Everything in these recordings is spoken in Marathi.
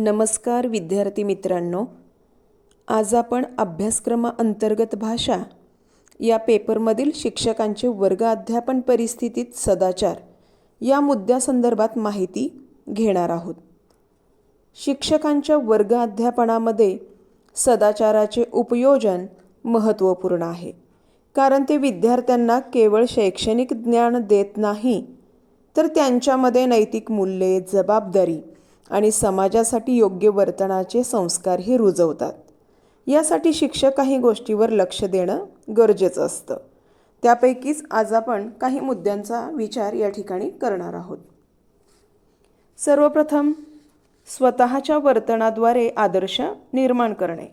नमस्कार विद्यार्थी मित्रांनो आज आपण अभ्यासक्रमाअंतर्गत भाषा या पेपरमधील शिक्षकांचे वर्ग अध्यापन परिस्थितीत सदाचार या मुद्द्यासंदर्भात माहिती घेणार आहोत. शिक्षकांच्या वर्ग अध्यापनामध्ये सदाचाराचे उपयोजन महत्त्वपूर्ण आहे कारण ते विद्यार्थ्यांना केवळ शैक्षणिक ज्ञान देत नाही तर त्यांच्यामध्ये नैतिक मूल्ये जबाबदारी आणि समाजासाठी योग्य वर्तनाचे संस्कारही रुजवतात. यासाठी शिक्षक काही गोष्टीवर लक्ष देणं गरजेचं असतं. त्यापैकीच आज आपण काही मुद्द्यांचा विचार या ठिकाणी करणार आहोत. सर्वप्रथम स्वतःच्या वर्तनाद्वारे आदर्श निर्माण करणे.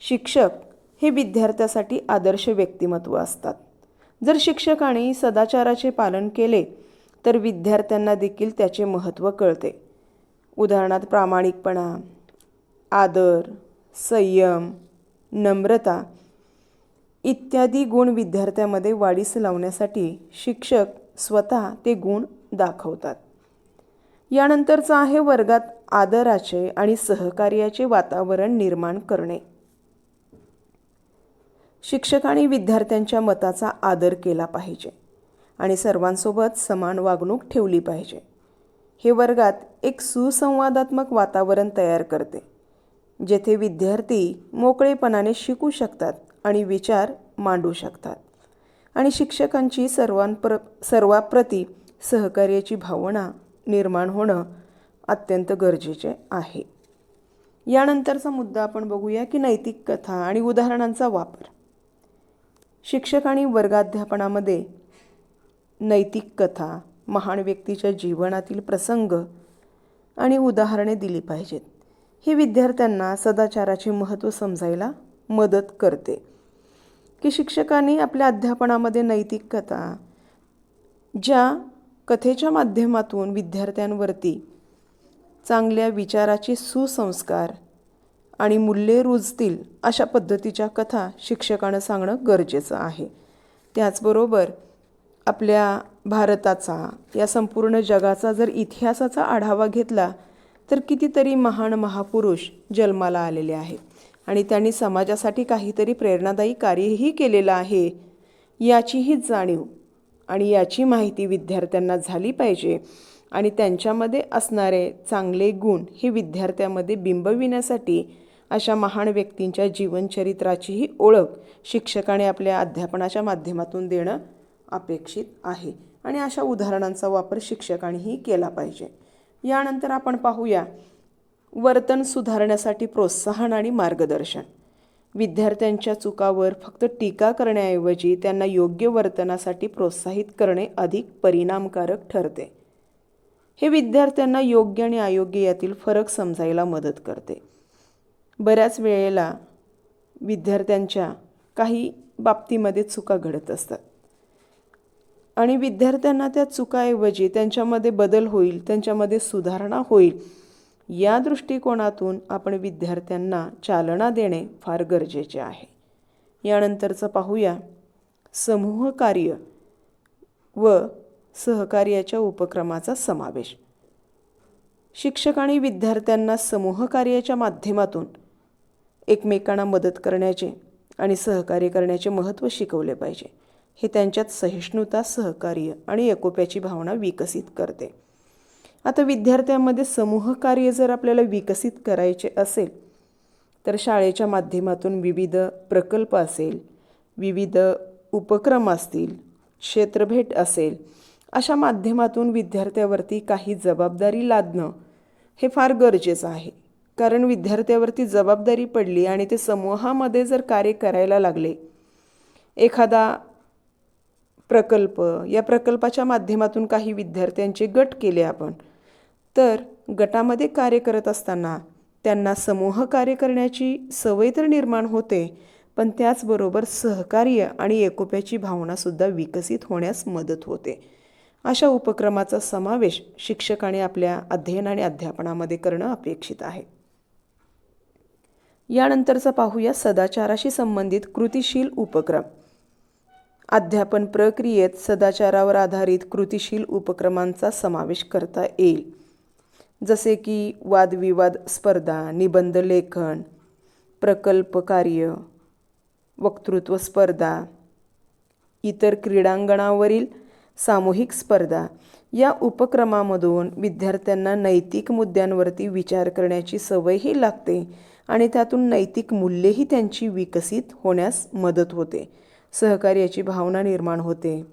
शिक्षक हे विद्यार्थ्यासाठी आदर्श व्यक्तिमत्व असतात. जर शिक्षकाने सदाचाराचे पालन केले तर विद्यार्थ्यांना देखील त्याचे महत्त्व कळते. उदाहरणार्थ प्रामाणिकपणा आदर संयम नम्रता इत्यादी गुण विद्यार्थ्यामध्ये वाढीस लावण्यासाठी शिक्षक स्वतः ते गुण दाखवतात. यानंतरचं आहे वर्गात आदराचे आणि सहकार्याचे वातावरण निर्माण करणे. शिक्षकांनी विद्यार्थ्यांच्या मताचा आदर केला पाहिजे आणि सर्वांसोबत समान वागणूक ठेवली पाहिजे. हे वर्गात एक सुसंवादात्मक वातावरण तयार करते जेथे विद्यार्थी मोकळेपणाने शिकू शकतात आणि विचार मांडू शकतात. आणि शिक्षकांची सर्वांप्र सर्वाप्रती सहकार्याची भावना निर्माण होणं अत्यंत गरजेचे आहे. यानंतरचा मुद्दा आपण बघूया की नैतिक कथा आणि उदाहरणांचा वापर. शिक्षक आणि वर्गाध्यापनामध्ये नैतिक कथा महान व्यक्तीच्या जीवनातील प्रसंग आणि उदाहरणे दिली पाहिजेत. ही विद्यार्थ्यांना सदाचाराचे महत्त्व समजायला मदत करते. की शिक्षकांनी आपल्या अध्यापनामध्ये नैतिक कथा ज्या कथेच्या माध्यमातून विद्यार्थ्यांवरती चांगल्या विचाराचे सुसंस्कार आणि मूल्ये रुजतील अशा पद्धतीच्या कथा शिक्षकानं सांगणं गरजेचं आहे. त्याचबरोबर आपल्या भारताचा या संपूर्ण जगाचा जर इतिहासाचा आढावा घेतला तर कितीतरी महान महापुरुष जन्माला आलेले आहेत. आणि त्यांनी समाजासाठी काहीतरी प्रेरणादायी कार्यही केलेलं आहे याचीही जाणीव आणि याची माहिती विद्यार्थ्यांना झाली पाहिजे. आणि त्यांच्यामध्ये असणारे चांगले गुण हे विद्यार्थ्यामध्ये बिंबविण्यासाठी अशा महान व्यक्तींच्या जीवनचरित्राचीही ओळख शिक्षकाने आपल्या अध्यापनाच्या माध्यमातून देणं अपेक्षित आहे. आणि अशा उदाहरणांचा वापर शिक्षकांनीही केला पाहिजे. यानंतर आपण पाहूया वर्तन सुधारण्यासाठी प्रोत्साहन आणि मार्गदर्शन. विद्यार्थ्यांच्या चुकावर फक्त टीका करण्याऐवजी त्यांना योग्य वर्तनासाठी प्रोत्साहित करणे अधिक परिणामकारक ठरते. हे विद्यार्थ्यांना योग्य आणि अयोग्य यातील फरक समजायला मदत करते. बऱ्याच वेळेला विद्यार्थ्यांच्या काही बाबतीमध्ये चुका घडत असतात. आणि विद्यार्थ्यांना त्या चुकाऐवजी त्यांच्यामध्ये बदल होईल त्यांच्यामध्ये सुधारणा होईल या दृष्टिकोनातून आपण विद्यार्थ्यांना चालना देणे फार गरजेचे आहे. यानंतरचं पाहूया. समूह कार्य व सहकार्याच्या उपक्रमाचा समावेश. शिक्षक आणि विद्यार्थ्यांना समूह कार्याच्या माध्यमातून एकमेकांना मदत करण्याचे आणि सहकार्य करण्याचे महत्त्व शिकवले पाहिजे. हे त्यांच्यात सहिष्णुता सहकार्य आणि एकोप्याची भावना विकसित करते. आता विद्यार्थ्यांमध्ये समूह कार्य जर आपल्याला विकसित करायचे असेल तर शाळेच्या माध्यमातून विविध प्रकल्प असेल विविध उपक्रम असतील क्षेत्रभेट असेल अशा माध्यमातून विद्यार्थ्यावरती काही जबाबदारी लादणं हे फार गरजेचं आहे. कारण विद्यार्थ्यावरती जबाबदारी पडली आणि ते समूहामध्ये जर कार्य करायला लागले एखादा प्रकल्प या प्रकल्पाच्या माध्यमातून काही विद्यार्थ्यांचे गट केले आपण. तर गटामध्ये कार्य करत असताना त्यांना समूह कार्य करण्याची सवय तर निर्माण होते पण त्याचबरोबर सहकार्य आणि एकोप्याची भावनासुद्धा विकसित होण्यास मदत होते. अशा उपक्रमाचा समावेश शिक्षकाने आपल्या अध्ययन आणि अध्यापनामध्ये करणं अपेक्षित आहे. यानंतरचा पाहूया सदाचाराशी संबंधित कृतिशील उपक्रम. अध्यापन प्रक्रियेत सदाचारावर आधारित कृतिशील उपक्रमांचा समावेश करता येईल. जसे की वादविवाद स्पर्धा निबंध लेखन प्रकल्प कार्य वक्तृत्व स्पर्धा इतर क्रीडांगणावरील सामूहिक स्पर्धा या उपक्रमामधून विद्यार्थ्यांना नैतिक मुद्द्यांवरती विचार करण्याची सवयही लागते आणि त्यातून नैतिक मूल्येही त्यांची विकसित होण्यास मदत होते. सहकार्याची भावना निर्माण होते.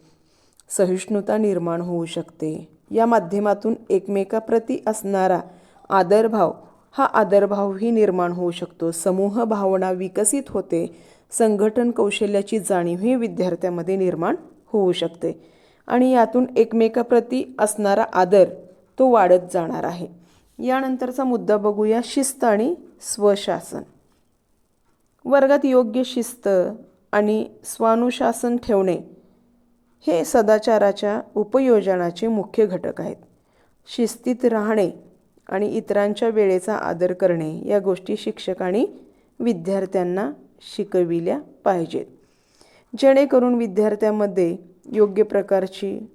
सहिष्णुता निर्माण होऊ शकते. या माध्यमातून एकमेकाप्रती असणारा आदरभाव हा आदरभावही निर्माण होऊ शकतो. समूह भावना विकसित होते. संघटन कौशल्याची जाणीवही विद्यार्थ्यामध्ये निर्माण होऊ शकते. आणि यातून एकमेकाप्रती असणारा आदर तो वाढत जाणार आहे. यानंतरचा मुद्दा बघूया शिस्त आणि स्वशासन. वर्गात योग्य शिस्त आणि स्वानुशासन ठेवणे हे सदाचाराच्या उपयोजनाचे मुख्य घटक आहेत. शिस्तीत राहणे आणि इतरांच्या वेळेचा आदर करणे या गोष्टी शिक्षकांनी विद्यार्थ्यांना शिकविल्या पाहिजेत. जेणेकरून विद्यार्थ्यांमध्ये योग्य प्रकारची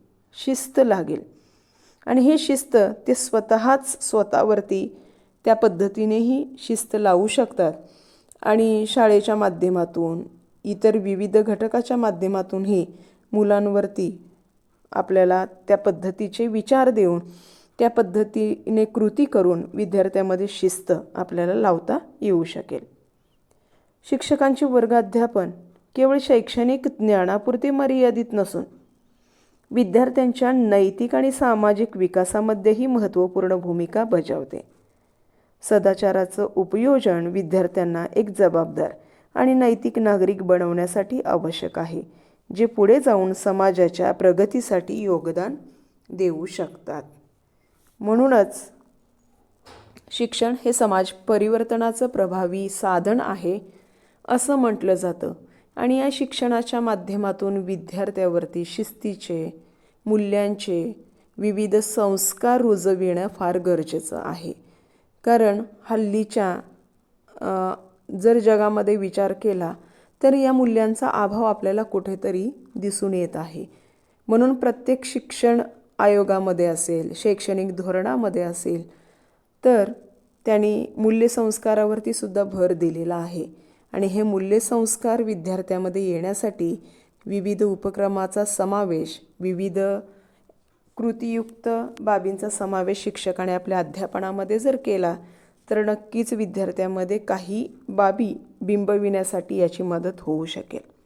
शिस्त लागेल. आणि ही शिस्त ते स्वतःच स्वतःवरती त्या पद्धतीनेही शिस्त लावू शकतात. आणि शाळेच्या माध्यमातून इतर विविध घटकाच्या माध्यमातूनही मुलांवरती आपल्याला त्या पद्धतीचे विचार देऊन त्या पद्धतीने कृती करून विद्यार्थ्यामध्ये शिस्त आपल्याला लावता येऊ शकेल. शिक्षकांचे वर्गाध्यापन केवळ शैक्षणिक ज्ञानापुरते मर्यादित नसून विद्यार्थ्यांच्या नैतिक आणि सामाजिक विकासामध्येही महत्त्वपूर्ण भूमिका बजावते. सदाचाराचं उपयोजन विद्यार्थ्यांना एक जबाबदार आणि नैतिक नागरिक बनवण्यासाठी आवश्यक आहे जे पुढे जाऊन समाजाच्या प्रगतीसाठी योगदान देऊ शकतात. म्हणूनच शिक्षण हे समाज परिवर्तनाचं प्रभावी साधन आहे असं म्हटलं जातं. आणि या शिक्षणाच्या माध्यमातून विद्यार्थ्यावरती शिस्तीचे मूल्यांचे विविध संस्कार रुजविणं फार गरजेचं आहे. कारण हल्लीच्या जर जगामध्ये विचार केला तर या मूल्यांचा अभाव आपल्याला कुठेतरी दिसून येत आहे. म्हणून प्रत्येक शिक्षण आयोगामध्ये असेल शैक्षणिक धोरणामध्ये असेल तर त्यांनी मूल्यसंस्कारावरती सुद्धा भर दिलेला आहे. आणि हे मूल्यसंस्कार विद्यार्थ्यामध्ये येण्यासाठी विविध उपक्रमाचा समावेश विविध कृतीयुक्त बाबींचा समावेश शिक्षकाने आपल्या अध्यापनामध्ये जर केला तर नक्कीच विद्यार्थ्यामध्ये काही बाबी बिंबविण्यासाठी याची मदत होऊ शकेल.